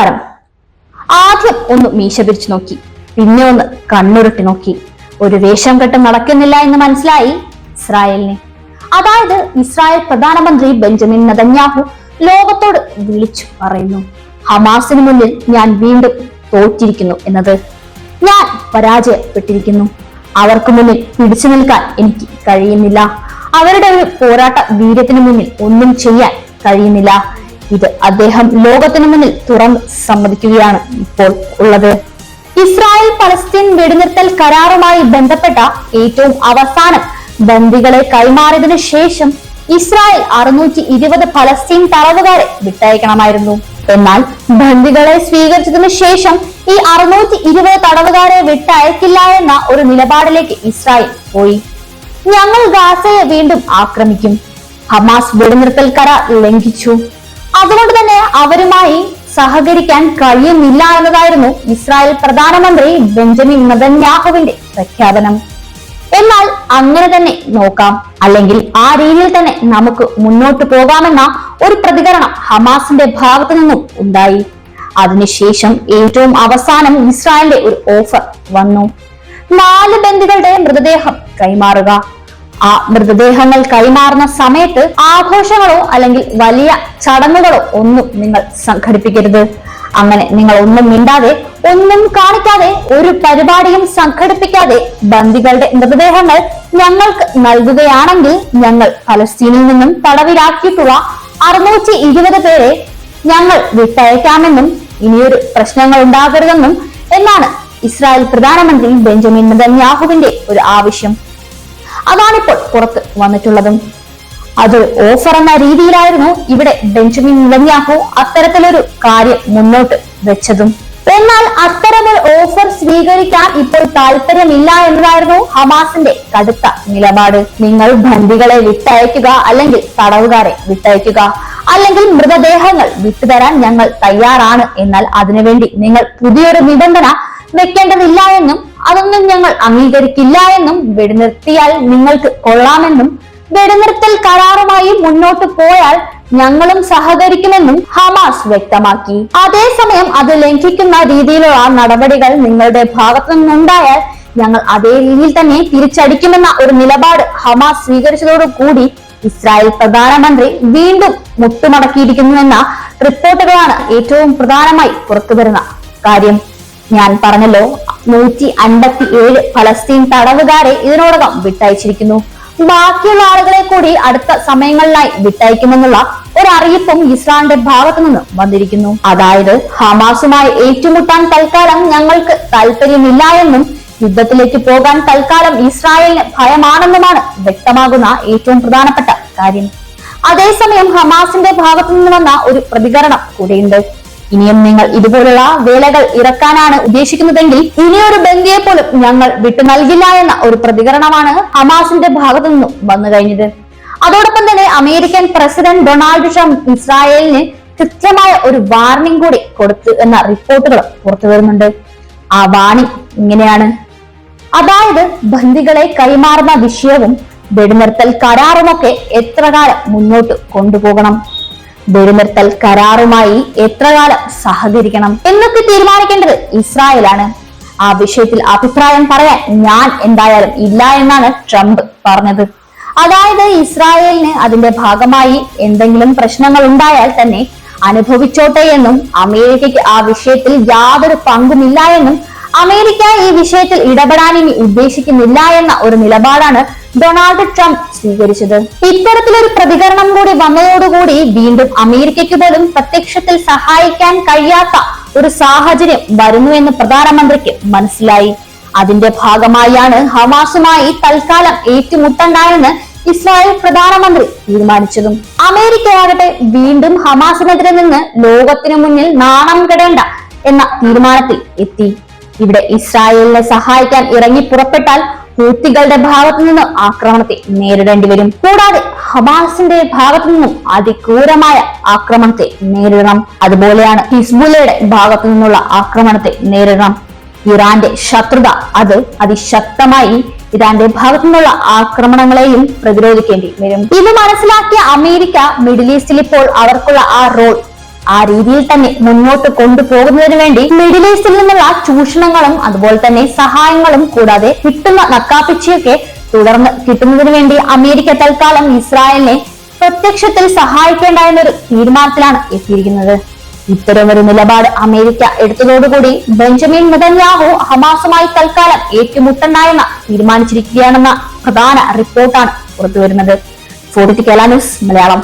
നമസ്കാരം ആദ്യം ഒന്ന് മീശ പിരിച്ചു നോക്കി. പിന്നെ ഒന്ന് കണ്ണുരുട്ടി നോക്കി. ഒരു വേഷം കെട്ട് നടക്കുന്നില്ല എന്ന് മനസ്സിലായി ഇസ്രായേലിനെ. അതായത് ഇസ്രായേൽ പ്രധാനമന്ത്രി ബെഞ്ചമിൻ നദന്യാഹു ലോകത്തോട് വിളിച്ചു പറയുന്നു ഹമാസിന് മുന്നിൽ ഞാൻ വീണ്ടും തോറ്റിരിക്കുന്നു എന്നത്. ഞാൻ പരാജയപ്പെട്ടിരിക്കുന്നു. അവർക്ക് മുന്നിൽ പിടിച്ചു നിൽക്കാൻ എനിക്ക് കഴിയുന്നില്ല. അവരുടെ ഒരു പോരാട്ട വീര്യത്തിന് മുന്നിൽ ഒന്നും ചെയ്യാൻ കഴിയുന്നില്ല. ഇത് അദ്ദേഹം ലോകത്തിനു മുന്നിൽ തുറന്ന് സമ്മതിക്കുകയാണ് ഇപ്പോൾ ഉള്ളത്. ഇസ്രായേൽ പലസ്തീൻ വെടിനിർത്തൽ കരാറുമായി ബന്ധപ്പെട്ട ഏറ്റവും അവസാനം ബന്ദികളെ കൈമാറിയതിനു ശേഷം ഇസ്രായേൽ അറുന്നൂറ്റി ഇരുപത് ഫലസ്തീൻ തടവുകാരെ വിട്ടയക്കണമായിരുന്നു. എന്നാൽ ബന്ദികളെ സ്വീകരിച്ചതിനു ശേഷം ഈ അറുന്നൂറ്റി ഇരുപത് തടവുകാരെ വിട്ടയക്കില്ല എന്ന ഒരു നിലപാടിലേക്ക് ഇസ്രായേൽ പോയി. ഞങ്ങൾ ഗാസയെ വീണ്ടും ആക്രമിക്കും. ഹമാസ് വെടിനിർത്തൽ കരാർ ലംഘിച്ചു. അതുകൊണ്ട് തന്നെ അവരുമായി സഹകരിക്കാൻ കഴിയുന്നില്ല എന്നതായിരുന്നു ഇസ്രായേൽ പ്രധാനമന്ത്രി ബെഞ്ചമിൻ നദന്യാഹുവിന്റെ പ്രഖ്യാപനം. എന്നാൽ അങ്ങനെ തന്നെ നോക്കാം. അല്ലെങ്കിൽ ആ രീതിയിൽ തന്നെ നമുക്ക് മുന്നോട്ട് പോകാമെന്ന ഒരു പ്രതികരണം ഹമാസിന്റെ ഭാഗത്തു നിന്നും ഉണ്ടായി. അതിനുശേഷം ഏറ്റവും അവസാനം ഇസ്രായേലിന്റെ ഒരു ഓഫർ വന്നു. നാല് ബന്ദികളുടെ മൃതദേഹം കൈമാറുക. ആ മൃതദേഹങ്ങൾ കൈമാറുന്ന സമയത്ത് ആഘോഷങ്ങളോ അല്ലെങ്കിൽ വലിയ ചടങ്ങുകളോ ഒന്നും നിങ്ങൾ സംഘടിപ്പിക്കരുത്. അങ്ങനെ നിങ്ങൾ ഒന്നും മിണ്ടാതെ ഒന്നും കാണിക്കാതെ ഒരു പരിപാടിയും സംഘടിപ്പിക്കാതെ ബന്ദികളുടെ മൃതദേഹങ്ങൾ ഞങ്ങൾക്ക് നൽകുകയാണെങ്കിൽ ഞങ്ങൾ ഫലസ്തീനിൽ നിന്നും തടവിലാക്കിയിട്ടുള്ള അറുന്നൂറ്റി ഇരുപത് പേരെ ഞങ്ങൾ വിട്ടയക്കാമെന്നും ഇനിയൊരു പ്രശ്നങ്ങൾ ഉണ്ടാകരുതെന്നും എന്നാണ് ഇസ്രായേൽ പ്രധാനമന്ത്രി ബെഞ്ചമിൻ നെതന്യാഹുവിന്റെ ഒരു ആവശ്യം. അതാണിപ്പോൾ പുറത്ത് വന്നിട്ടുള്ളതും. അത് ഓഫർ എന്ന രീതിയിലായിരുന്നു ഇവിടെ ബെഞ്ചമിൻ നെതന്യാഹു അത്തരത്തിലൊരു കാര്യം മുന്നോട്ട് വെച്ചതും. എന്നാൽ അത്തരമൊരു ഓഫർ സ്വീകരിക്കാൻ ഇപ്പോൾ താല്പര്യമില്ല എന്നതായിരുന്നു ഹമാസിന്റെ കടുത്ത നിലപാട്. നിങ്ങൾ ബന്ധികളെ വിട്ടയക്കുക അല്ലെങ്കിൽ തടവുകാരെ വിട്ടയക്കുക അല്ലെങ്കിൽ മൃതദേഹങ്ങൾ വിട്ടുതരാൻ ഞങ്ങൾ തയ്യാറാണ് എന്നാൽ അതിനുവേണ്ടി നിങ്ങൾ പുതിയൊരു നിബന്ധന വെക്കേണ്ടതില്ല എന്നും അതൊന്നും ഞങ്ങൾ അംഗീകരിക്കില്ല എന്നും വെടിനിർത്തിയാൽ നിങ്ങൾക്ക് കൊള്ളാമെന്നും വെടിനിർത്തൽ കരാറുമായി മുന്നോട്ട് പോയാൽ ഞങ്ങളും സഹകരിക്കുമെന്നും ഹമാസ് വ്യക്തമാക്കി. അതേസമയം അത് ലംഘിക്കുന്ന രീതിയിലുള്ള നടപടികൾ നിങ്ങളുടെ ഭാഗത്തു നിന്നുണ്ടായാൽ ഞങ്ങൾ അതേ രീതിയിൽ തന്നെ തിരിച്ചടിക്കുമെന്ന ഒരു നിലപാട് ഹമാസ് സ്വീകരിച്ചതോടുകൂടി ഇസ്രായേൽ പ്രധാനമന്ത്രി വീണ്ടും മുട്ടുമടക്കിയിരിക്കുന്നുവെന്ന റിപ്പോർട്ടുകളാണ് ഏറ്റവും പ്രധാനമായി പുറത്തുവരുന്ന കാര്യം. ഞാൻ പറഞ്ഞല്ലോ നൂറ്റി അൻപത്തി ഏഴ് ഫലസ്തീൻ തടവുകാരെ ഇതിനോടകം വിട്ടയച്ചിരിക്കുന്നു. ബാക്കിയുള്ള ആളുകളെ കൂടി അടുത്ത സമയങ്ങളിലായി വിട്ടയക്കുമെന്നുള്ള ഒരു അറിയിപ്പും ഇസ്രായേലിന്റെ ഭാഗത്തു നിന്ന് വന്നിരിക്കുന്നു. അതായത് ഹമാസുമായി ഏറ്റുമുട്ടാൻ തൽക്കാലം ഞങ്ങൾക്ക് താല്പര്യമില്ല എന്നും യുദ്ധത്തിലേക്ക് പോകാൻ തൽക്കാലം ഇസ്രായേലിന് ഭയമാണെന്നുമാണ് വ്യക്തമാകുന്ന ഏറ്റവും പ്രധാനപ്പെട്ട കാര്യം. അതേസമയം ഹമാസിന്റെ ഭാഗത്തു നിന്ന് വന്ന ഒരു പ്രതികരണം കൂടെയുണ്ട്. ഇനിയും നിങ്ങൾ ഇതുപോലുള്ള വേലകൾ ഇറക്കാനാണ് ഉദ്ദേശിക്കുന്നതെങ്കിൽ ഇനിയൊരു ബന്ദിയെ പോലും ഞങ്ങൾ വിട്ടു നൽകില്ല എന്ന ഒരു പ്രതികരണമാണ് ഹമാസിന്റെ ഭാഗത്തു നിന്നും വന്നു കഴിഞ്ഞത്. അതോടൊപ്പം തന്നെ അമേരിക്കൻ പ്രസിഡന്റ് ഡൊണാൾഡ് ട്രംപ് ഇസ്രായേലിന് കൃത്യമായ ഒരു വാർണിംഗ് കൂടി കൊടുത്തു എന്ന റിപ്പോർട്ടുകൾ പുറത്തു വരുന്നുണ്ട്. ആ വാണി ഇങ്ങനെയാണ്. അതായത് ബന്ദികളെ കൈമാറുന്ന വിഷയവും വെടിനിർത്തൽ കരാറുമൊക്കെ എത്ര കാലം മുന്നോട്ട് കൊണ്ടുപോകണം? വെടിനിർത്തൽ കരാറുമായി എത്ര കാലം സഹകരിക്കണം എന്നൊക്കെ തീരുമാനിക്കേണ്ടത് ഇസ്രായേലാണ്. ആ വിഷയത്തിൽ അഭിപ്രായം പറയാൻ ഞാൻ എന്തായാലും ഇല്ല എന്നാണ് ട്രംപ് പറഞ്ഞത്. അതായത് ഇസ്രായേലിന് അതിന്റെ ഭാഗമായി എന്തെങ്കിലും പ്രശ്നങ്ങൾ ഉണ്ടായാൽ തന്നെ അനുഭവിച്ചോട്ടെ എന്നും അമേരിക്കയ്ക്ക് ആ വിഷയത്തിൽ യാതൊരു പങ്കുമില്ല എന്നും അമേരിക്ക ഈ വിഷയത്തിൽ ഇടപെടാൻ ഇനി ഉദ്ദേശിക്കുന്നില്ല എന്ന ഒരു നിലപാടാണ് ഡൊണാൾഡ് ട്രംപ് സ്വീകരിച്ചത്. ഇത്തരത്തിലൊരു പ്രതികരണം കൂടി വന്നതോടുകൂടി വീണ്ടും അമേരിക്കയ്ക്ക് പോലും പ്രത്യക്ഷത്തിൽ സഹായിക്കാൻ കഴിയാത്ത ഒരു സാഹചര്യം വരുന്നു എന്ന് പ്രധാനമന്ത്രിക്ക് മനസ്സിലായി. അതിന്റെ ഭാഗമായാണ് ഹമാസുമായി തൽക്കാലം ഏറ്റുമുട്ടണ്ടായെന്ന് ഇസ്രായേൽ പ്രധാനമന്ത്രി തീരുമാനിച്ചതും. അമേരിക്കയാകട്ടെ വീണ്ടും ഹമാസിനെതിരെ നിന്ന് ലോകത്തിനു മുന്നിൽ നാണം കെടേണ്ട എന്ന തീരുമാനത്തിൽ എത്തി. ഇവിടെ ഇസ്രായേലിനെ സഹായിക്കാൻ ഇറങ്ങി പുറപ്പെട്ടാൽ ഹൂത്തികളുടെ ഭാഗത്തു നിന്നും ആക്രമണത്തെ നേരിടേണ്ടി വരും. കൂടാതെ ഹമാസിന്റെ ഭാഗത്തു നിന്നും അതിക്രൂരമായ ആക്രമണത്തെ നേരിടണം. അതുപോലെയാണ് ഹിസ്ബുല്ലയുടെ ഭാഗത്തു നിന്നുള്ള ആക്രമണത്തെ നേരിടണം. ഇറാന്റെ ശത്രുത അത് അതിശക്തമായി ഇറാന്റെ ഭാഗത്തു നിന്നുള്ള ആക്രമണങ്ങളെയും പ്രതിരോധിക്കേണ്ടി വരും. ഇത് മനസ്സിലാക്കിയ അമേരിക്ക മിഡിൽ ഈസ്റ്റിൽ ഇപ്പോൾ അവർക്കുള്ള ആ റോൾ ആ രീതിയിൽ തന്നെ മുന്നോട്ട് കൊണ്ടുപോകുന്നതിന് വേണ്ടി മിഡിൽ ഈസ്റ്റിൽ നിന്നുള്ള ചൂഷണങ്ങളും അതുപോലെ തന്നെ സഹായങ്ങളും കൂടാതെ കിട്ടുന്ന നക്കാപ്പിച്ചയൊക്കെ തുടർന്ന് കിട്ടുന്നതിന് വേണ്ടി അമേരിക്ക തൽക്കാലം ഇസ്രായേലിനെ പ്രത്യക്ഷത്തിൽ സഹായിക്കേണ്ട എന്നൊരു തീരുമാനത്തിലാണ് എത്തിയിരിക്കുന്നത്. ഇത്തരമൊരു നിലപാട് അമേരിക്ക എടുത്തതോടുകൂടി ബെഞ്ചമിൻ നെതന്യാഹു ഹമാസുമായി തൽക്കാലം ഏറ്റുമുട്ടണ്ട തീരുമാനിച്ചിരിക്കുകയാണെന്ന പ്രധാന റിപ്പോർട്ടാണ് പുറത്തുവരുന്നത്. Forty Kerala news Malayalam.